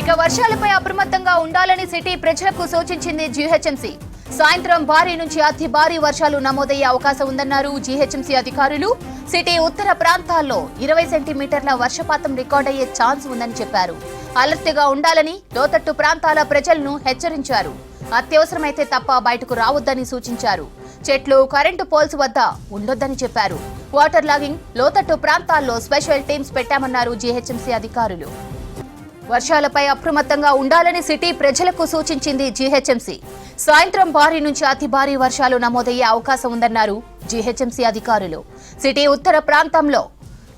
ఇక వర్షాలపై అప్రమత్తంగా ఉండాలని సిటీ ప్రజలకు సూచించింది జీహెచ్ఎంసీ. సాయంత్రం భారీ నుంచి అతి భారీ వర్షాలు నమోదయ్యే అవకాశం ఉందన్నారు జీహెచ్ఎంసీ అధికారులు. సిటీ ఉత్తర ప్రాంతాల్లో ఇరవై సెంటీమీటర్ల వర్షపాతం రికార్డయ్యే ఛాన్స్ ఉందని చెప్పారు. అలర్ట్గా ఉండాలని లోతట్టు ప్రాంతాల ప్రజలను హెచ్చరించారు. అత్యవసరమైతే తప్ప బయటకు రావద్దని సూచించారు. చెట్లు కరెంటు పోల్స్ వద్ద ఉండొద్దని చెప్పారు. వాటర్ లాగింగ్ లోతట్టు ప్రాంతాల్లో స్పెషల్ టీమ్స్ పెట్టామన్నారు జీహెచ్ఎంసీ అధికారులు. వర్షాలపై అప్రమత్తంగా ఉండాలని సిటీ ప్రజలకు సూచించింది జీహెచ్ఎంసీ. సాయంత్రం భారీ నుంచి అతి భారీ వర్షాలు నమోదయ్యే అవకాశం ఉందన్నారు జీహెచ్ఎంసీ అధికారులు. సిటీ ఉత్తర ప్రాంతంలో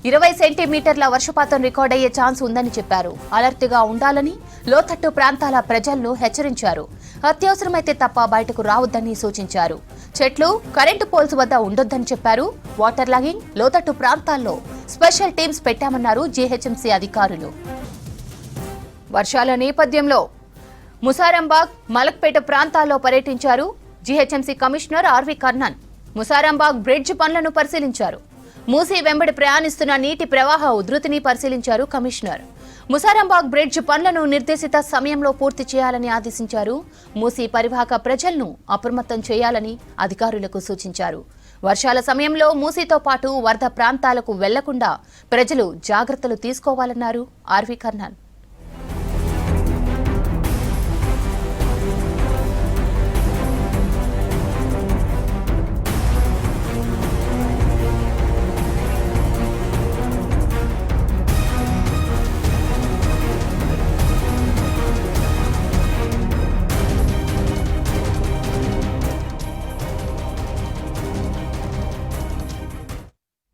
ఇరవై సెంటీమీటర్ల వర్షపాతం రికార్డయ్యే ఛాన్స్ ఉందని చెప్పారు. అలర్ట్గా ఉండాలని లోతట్టు ప్రాంతాల ప్రజలను హెచ్చరించారు. అత్యవసరమైతే తప్ప బయటకు రావద్దని సూచించారు. చెట్లు కరెంటు పోల్స్ వద్ద ఉండొద్దని చెప్పారు. వాటర్ లాగింగ్ లోతట్టు ప్రాంతాల్లో స్పెషల్ టీమ్స్ పెట్టామన్నారు జీహెచ్ఎంసీ అధికారులు. వర్షాల నేపథ్యంలో ముసారంబాగ్ మలక్పేట ప్రాంతాల్లో పర్యటించారు GHMC commissioner R V Karnan. Musarambagh bridge పనులను పరిశీలించారు. మూసీ వెంబడి ప్రయాణిస్తున్న నీటి ప్రవాహ ఉధృతిని పరిశీలించారు కమిషనర్. ముసారంబాగ్ బ్రిడ్జ్ పనులను నిర్దేశిత సమయంలో పూర్తి చేయాలని ఆదేశించారు. మూసీ పరివాహక ప్రజలను అప్రమత్తం చేయాలని అధికారులకు సూచించారు. వర్షాల సమయంలో మూసీతో పాటు వరద ప్రాంతాలకు వెళ్ళకుండా ప్రజలు జాగ్రత్తలు తీసుకోవాలన్నారు ఆర్వి కర్ణన్.